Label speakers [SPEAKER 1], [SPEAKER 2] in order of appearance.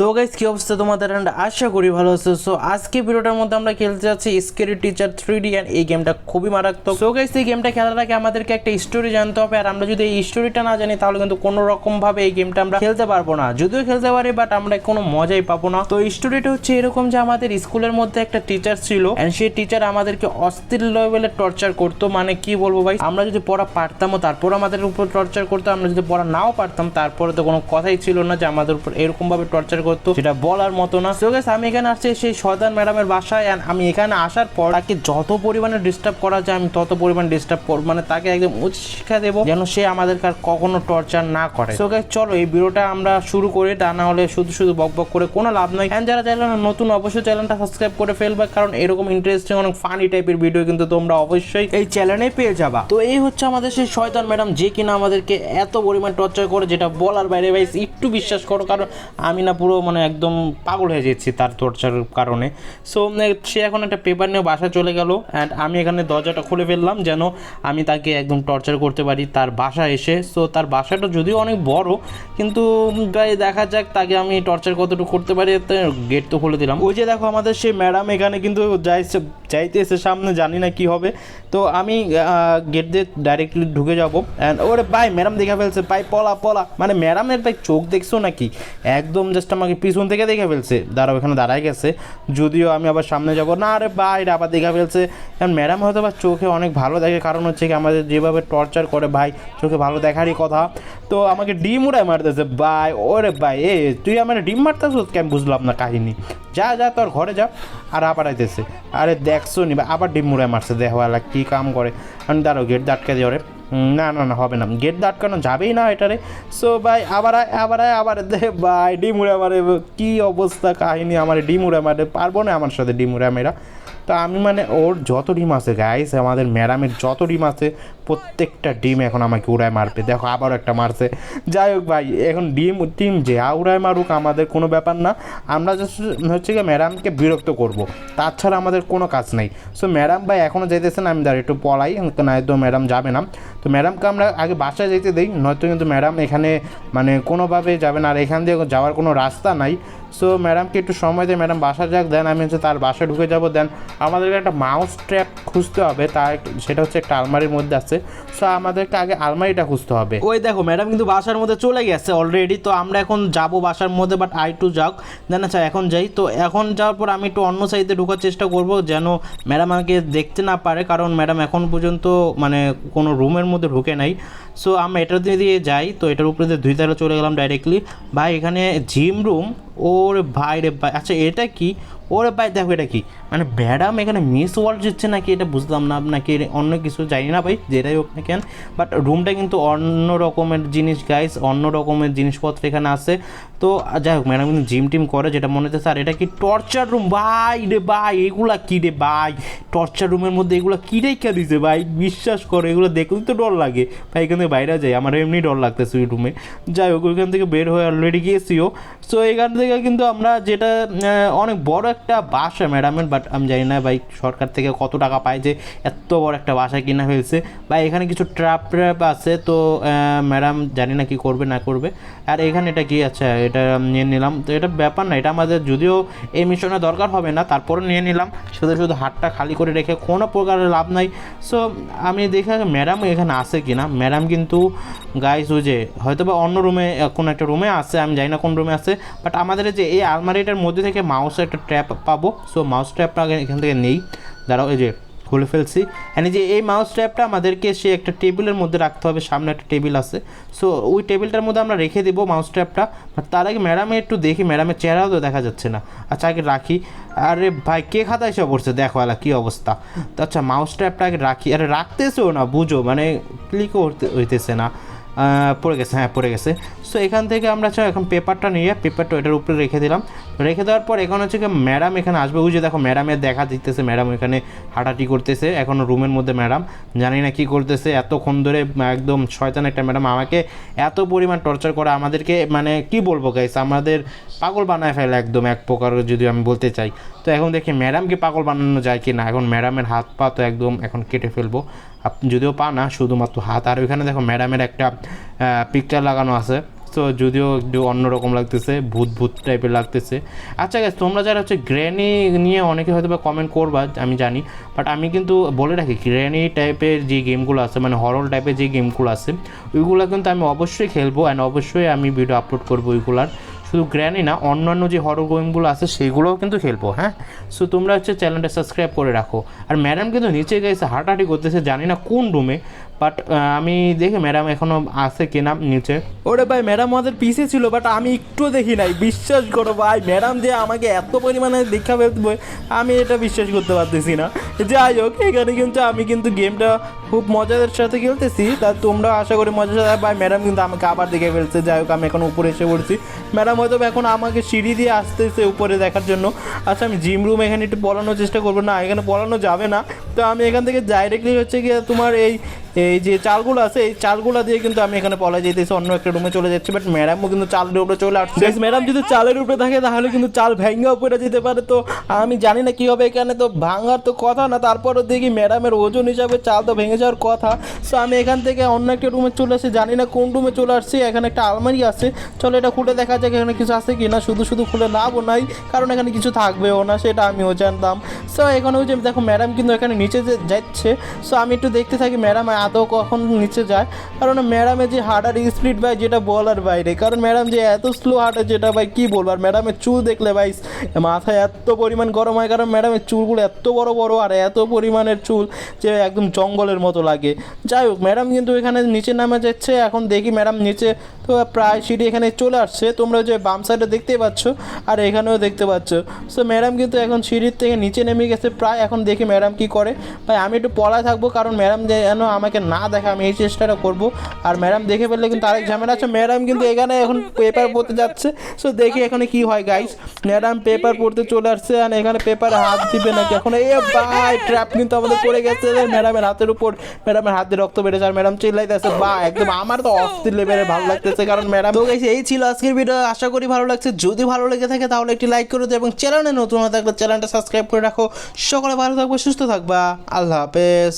[SPEAKER 1] So guys কি অবস্থা তোমাদের? And আশা করি ভালো আছো। সো আজকে ভিডিওটার মধ্যে আমরা খেলতে যাচ্ছি scary teacher three D and এই গেমটা খুবই মারাত্মক। সো গাইস এই গেমটা খেলার আগে আমাদেরকে একটা স্টোরি জানতে হবে। আর আমরা যদি এই স্টোরিটা না জানি, তাহলে কিন্তু কোনো রকম ভাবে এই গেমটা আমরা খেলতে পারব না। যদিও খেলতে পারি বাট আমরা কোনো মজাই পাবো না। তো স্টোরিটা হচ্ছে এরকম যে আমাদের স্কুলের মধ্যে একটা টিচার ছিল অ্যান্ড সেই টিচার আমাদেরকে অস্থির লেভেলে টর্চার করতো। মানে কি বলব ভাই? আমরা যদি পড়া পারতামও তারপর আমাদের উপর টর্চার করতো। আমরা যদি পড়া নাও পারতাম, তারপরে তো কোনো কথাই ছিল না যে আমাদের উপর এরকম ভাবে টর্চার করতো। সেটা বলার মতো না। সো গেস আমি এখানে আসছি সেই সদান ম্যাডামের বাসায় and আমি এখানে আসার পর তাকে যত পরিমাণে ডিস্টার্ব করা যায়, আমি তত পরিমাণে ডিস্টার্ব করব। মানে তাকে একদম উচ্চ শিক্ষা দেবো যেন সে আমাদেরকে আর কখনো টর্চার না করে। সো গেস চলো এই ভিডিওটা আমরা শুরু করি। তা না হলে শুধু শুধু বক বক করে কোনো লাভ নাই অ্যান্ড যারা চ্যানেল নতুন, অবশ্যই চ্যানেলটা সাবস্ক্রাইব করে ফেলবে। কারণ এরকম ইন্টারেস্টিং অনেক ফানি টাইপের ভিডিও কিন্তু তোমরা অবশ্যই এই চ্যানেলে পেয়ে যাবা। তো এই হচ্ছে আমাদের সেই শয়তান ম্যাডাম, যে কিনা আমাদেরকে এত পরিমাণ টর্চার করে, যেটা বলার বাইরে ভাই একটু বিশ্বাস করো। কারণ আমি না পুরো মানে একদম পাগল হয়ে যাচ্ছি তার টর্চারের কারণে। সো সে এখন একটা পেপার নিয়ে বাসা চলে গেল অ্যান্ড আমি এখানে দরজাটা খুলে ফেললাম যেন আমি তাকে একদম টর্চার করতে পারি তার বাসা এসে। সো তার বাসাটা যদিও অনেক বড়, কিন্তু ভাই দেখা যাক তাকে আমি টর্চার কতটুকু করতে পারি গেট তো খুলে দিলাম। ওই যে দেখো আমাদের সেই ম্যাডাম এখানে কিন্তু যাইছে যাইতেছে সামনে জানি না কি হবে। তো আমি গেট দিয়ে ডাইরেক্টলি ঢুকে যাব অ্যান্ড ওরে ভাই ম্যাডাম দেখে ফেলছে, ভাই, পলা পলা। মানে ম্যাডামের ভাই চোখ দেখছ নাকি? একদম জাস্ট আমাকে পিছন থেকে দেখে ফেলছে। দাঁড়াও, এখানে দাঁড়ায় গেছে। যদিও আমি আবার সামনে যাব। না আরে ভাই আবার দেখে ফেলছে। কারণ ম্যাডাম হয়তো বা চোখে অনেক ভালো দেখে। কারণ হচ্ছে কি, আমাদের যেভাবে টর্চার করে ভাই, চোখে ভালো দেখারই কথা। তো আমাকে ডিম উড়ায় মারতেছে। ভাই, ওরে ভাই, এ, তুই আমার ডিম মারতেছ কেন? বুঝলাম না কাহিনী। যা যা, তোর ঘরে যা। আর আবার আইতেছে। আরে দেখছ নি, আবার ডিম মুড়ায় মারছে। দেখওয়ালা কী কাম করে। আমি দাঁড়ো গেট দাটকে দিয়ে ওরে। না না না, হবে না। গেট দাটকানো যাবেই না এটারে। সো ভাই আবার আবার আবার দে ভাই ডিম উড়ে মারে। কী অবস্থা কাহিনী আমার, ডিম উড়ে মারে। পারব না আমার সাথে ডিম উড়ে মেরা। তা আমি মানে ওর যত ডিম আছে গাইস আমাদের ম্যাডামের যত ডিম আছে প্রত্যেকটা ডিম এখন আমাকে উড়ায় মারবে। দেখো, আবারও একটা মারছে। যাই হোক ভাই, এখন ডিম টিম যে উড়ায় মারুক আমাদের কোনো ব্যাপার না। আমরা হচ্ছে কি ম্যাডামকে বিরক্ত করব। তাছাড়া আমাদের কোনো কাজ নেই। সো ম্যাডাম ভাই এখনও যাইতেছেন আমি দাঁড়িয়ে একটু পড়াই না তো ম্যাডাম যাবে না। তো ম্যাডামকে আমরা আগে বাসায় যেতে দিই, নয়তো কিন্তু ম্যাডাম এখানে মানে কোনোভাবে যাবে না। আর এখান দিয়ে যাওয়ার কোনো রাস্তা নাই। সো ম্যাডামকে একটু সময় দেয় ম্যাডাম বাসা যাক, দেন আমি হচ্ছে তার বাসায় ঢুকে যাব। দেন আমাদেরকে একটা মাউস ট্র্যাপ খুঁজতে হবে। তার সেটা হচ্ছে একটা আলমারির মধ্যে আছে। সো আমাদেরকে আগে আলমারিটা খুঁজতে হবে। ওই দেখো ম্যাডাম কিন্তু বাসার মধ্যে চলে গেছে অলরেডি তো আমরা এখন যাব বাসার মধ্যে বাট আই টু যাক। দেন আচ্ছা এখন যাই। তো এখন যাওয়ার পর আমি একটু অন্য সাইডে ঢোকার চেষ্টা করব, যেন ম্যাডাম আমাকে দেখতে না পারে, কারণ ম্যাডাম এখন পর্যন্ত মানে কোনো রুমের মধ্যে ঢুকে নাই। সো আমরা দিয়ে দিয়ে যাই, তো এটার উপরে দিয়ে দুই তারা চলে গেলাম ডাইরেক্টলি ভাই, এখানে জিম রুম ওরে ভাই রে ভাই আচ্ছা এটা কি? ওরে ভাই দেখো এটা কি? মানে ম্যাডাম এখানে মিস ওয়ার্ল্ড দিচ্ছে নাকি এটা বুঝলাম না নাকি অন্য কিছু জানি না ভাই, যেটাই হোক না কেন। বাট রুমটা কিন্তু অন্য রকমের জিনিস গাইস অন্য রকমের জিনিসপত্র এখানে আছে। তো যাই হোক, ম্যাডাম কিন্তু জিম টিম করে, যেটা মনে হচ্ছে, স্যার, এটা কি টর্চার রুম ভাই রে ভাই, এগুলা কি রে ভাই? টর্চার রুমের মধ্যে এগুলো কী রেখা দিছে ভাই? বিশ্বাস করো, এগুলো দেখলেই তো ডর লাগে। ভাই, এখান থেকে বাইরে যাই, আমার এমনি ডর লাগতেছে ওই রুমে যাই হোক, ওইখান থেকে বের হয়ে অলরেডি গিয়েছিও সো এখান থেকে কিন্তু আমরা যেটা অনেক বড় একটা বাসা ম্যাডামের বাট আমি জানি না ভাই সরকার থেকে কত টাকা পায় যে এত বড় একটা বাসা কিনা হয়েছে। বা এখানে কিছু ট্র্যাপ ট্র্যাপ আছে, তো ম্যাডাম জানি না কি করবে, না করবে। আর এখানে এটা কি আচ্ছা এটা নিয়ে নিলাম। তো এটা ব্যাপার না, এটা আমাদের যদিও এই মিশনে দরকার হবে না তারপরে নিয়ে নিলাম। শুধু শুধু হাতটা খালি করে রেখে কোনো প্রকারের লাভ নাই। সো আমি দেখে ম্যাডাম এখানে আছে কি না ম্যাডাম কিন্তু গাইস ওই যে হয়তো বা অন্য রুমে কোনো একটা রুমে আছে, আমি জানি না কোন রুমে আছে বাট আমাদের যে এই আলমারিটার মধ্যে থেকে মাউস একটা ট্র্যাপ পাবো। সো মাউস ট্র্যাপটা এখান থেকে নেই। দাঁড়াও, এই যে খুলে ফেলছি। অ্যান্ড যে এই মাউস ট্র্যাপটা আমাদেরকে সে একটা টেবিলের মধ্যে রাখতে হবে। সামনে একটা টেবিল আছে। সো ওই টেবিলটার মধ্যে আমরা রেখে দেবো মাউস ট্র্যাপটা তার আগে ম্যাডামে একটু দেখি। ম্যাডামের চেহারাও তো দেখা যাচ্ছে না। আচ্ছা আগে রাখি। আরে ভাই, কে খাতায় এসে পড়ছে? দেখো, আলা, কী অবস্থা। তো আচ্ছা মাউস ট্র্যাপটা আগে রাখি। আরে, রাখতেছেও না, বুঝো। মানে ক্লিকও হইতেছে না। পড়ে গেছে হ্যাঁ পড়ে গেছে। সো এখান থেকে আমরা চাই এখন পেপারটা নিয়ে পেপারটা এটার উপরে রেখে দিলাম। রেখে দেওয়ার পর এখন হচ্ছে কি ম্যাডাম এখানে আসবে। যে দেখো ম্যাডামের দেখা দিতেছে ম্যাডাম এখানে হাঁটাহাঁটি করতেছে, এখন রুমের মধ্যে ম্যাডাম জানি না কি করতেছে, এতক্ষণ ধরে একদম শয়তান একটা ম্যাডাম আমাকে এত পরিমাণ টর্চার করে, আমাদেরকে মানে কি বলব গাইস আমাদের পাগল বানায় ফেলে একদম এক প্রকার যদি আমি বলতে চাই। তো এখন দেখি ম্যাডামকে পাগল বানানো যায় কি না এখন ম্যাডামের হাত পা তো একদম এখন কেটে ফেলব। আপ- যদিও পা না, শুধুমাত্র হাত। আর ওইখানে দেখো ম্যাডামের একটা পিকচার লাগানো আছে। তো যদিও একটু অন্যরকম লাগতেছে ভূত ভূত টাইপের লাগতেছে। আচ্ছা গাছ তোমরা যারা হচ্ছে গ্র্যানি নিয়ে অনেকে হয়তো বা কমেন্ট করবা, আমি জানি। বাট আমি কিন্তু বলে রাখি গ্র্যানি টাইপের যে গেমগুলো আছে মানে হরল টাইপের যে গেমগুলো আছে, ওইগুলো কিন্তু আমি অবশ্যই খেলব। অ্যান্ড অবশ্যই আমি ভিডিও আপলোড করব ওইগুলার। শুধু গ্র্যানি না, অন্যান্য যে হরর গেমগুলো আছে সেইগুলোও কিন্তু খেলব হ্যাঁ? সো তোমরা হচ্ছে চ্যানেলটা সাবস্ক্রাইব করে রাখো। আর ম্যাডাম কিন্তু নিচে গেছে হাঁটাহাঁটি করতেছে, জানি না কোন রুমে বাট আমি দেখি ম্যাডাম এখনও আছে কিনা নিচে।
[SPEAKER 2] ওরে ভাই ম্যাডাম আমাদের পিছে ছিল বাট আমি একটু দেখি নাই। বিশ্বাস করো ভাই ম্যাডাম যে আমাকে এত পরিমাণে দেখা ফেলবে আমি এটা বিশ্বাস করতে পারতেছি না। যাই হোক, এখানে কিন্তু আমি কিন্তু গেমটা খুব মজাদের সাথে খেলতেছি, তা তোমরা আশা করি মজার সাথে ভাই ম্যাডাম কিন্তু আমাকে আবার দেখে ফেলছে। যাই হোক, আমি এখন উপরে এসে পড়ছি। ম্যাডাম হয়তো এখন আমাকে সিঁড়ি দিয়ে আসতেছে উপরে দেখার জন্য। আচ্ছা আমি জিম রুম এখানে একটু পড়ানোর চেষ্টা করব। না, এখানে পড়ানো যাবে না। তো আমি এখান থেকে ডাইরেক্টলি হচ্ছে গিয়ে তোমার এই এই যে চালগুলো আছে, এই চালগুলো দিয়ে কিন্তু আমি এখানে পলা যেতেছি অন্য একটা রুমে চলে যাচ্ছি। বাট ম্যাডামও কিন্তু চালের উপরে চলে আসছে। ম্যাডাম যদি চালের উপরে থাকে, তাহলে কিন্তু চাল ভেঙ্গা উপরে যেতে পারে। তো আমি জানি না কি হবে এখানে। তো ভাঙার তো কথা না, তারপরও দেখি ম্যাডামের ওজন হিসাবে চাল তো ভেঙে যাওয়ার কথা। সো আমি এখান থেকে অন্য একটা রুমে চলে আসছি। জানি না কোন রুমে চলে আসছি। এখানে একটা আলমারি আছে। চলো, এটা খুলে দেখা যাক এখানে কিছু আছে কি না শুধু শুধু খুলে লাভও নাই, কারণ এখানে কিছু থাকবেও না, সেটা আমিও জানতাম। সো এখানে যে দেখো ম্যাডাম কিন্তু এখানে নিচে যে যাচ্ছে সো আমি একটু দেখতে থাকি ম্যাডাম আদৌ কখন নিচে যায়। কারণ ম্যাডামের যে হার্টার স্পিড ভাই, যেটা বলার বাইরে। কারণ ম্যাডাম যে এত স্লো হাঁটে যেটা ভাই, কী বলব? আর ম্যাডামের চুল দেখলে ভাই, মাথায় এত পরিমাণ গরম হয়, কারণ ম্যাডামের চুলগুলো এত বড় বড় আর এত পরিমাণের চুল যে একদম জঙ্গলের মতো লাগে। যাই হোক ম্যাডাম কিন্তু এখানে নিচে নামে যাচ্ছে, এখন দেখি ম্যাডাম নিচে তো প্রায় সিঁড়ি এখানে চলে আসছে। তোমরা যে বাম সাইডে দেখতেই পাচ্ছ, আর এখানেও দেখতে পাচ্ছ। সো ম্যাডাম কিন্তু এখন সিঁড়ির থেকে নিচে নেমে গেছে, প্রায় এখন দেখি ম্যাডাম কি করে। ভাই, আমি একটু পড়ায় থাকব, কারণ ম্যাডাম যেন আমাকে না দেখে, আমি এই চেষ্টাটা করব। আর ম্যাডাম দেখে ফেললে কিন্তু আরেক ঝামেলা আছে। ম্যাডাম কিন্তু এখানে এখন পেপার পড়তে যাচ্ছে। সো দেখি এখানে কি হয় গাইস ম্যাডাম পেপার পড়তে চলে আসছে আর এখানে পেপারে হাত দিবে নাকি এখন? এ ভাই ট্র্যাপ কিন্তু আমাদের পড়ে গেছে ম্যাডামের হাতের উপর। ম্যাডামের হাতে রক্ত বেড়েছে আর ম্যাডাম চিল্লাইতেছে বা একদম আমার তো অস্থির লেভেলে ভালো লাগতেছে, কারণ ম্যাডাম তো এই ছিল আজকের ভিডিও আশা করি ভালো লাগছে। যদি ভালো লেগে থাকে তাহলে একটি লাইক করে দিও এবং চ্যানেলে নতুন হয়ে থাকলে চ্যানেলটা সাবস্ক্রাইব করে রাখো। সকলে ভালো থাকবে, সুস্থ থাকবা। আল্লাহ হাফেজ।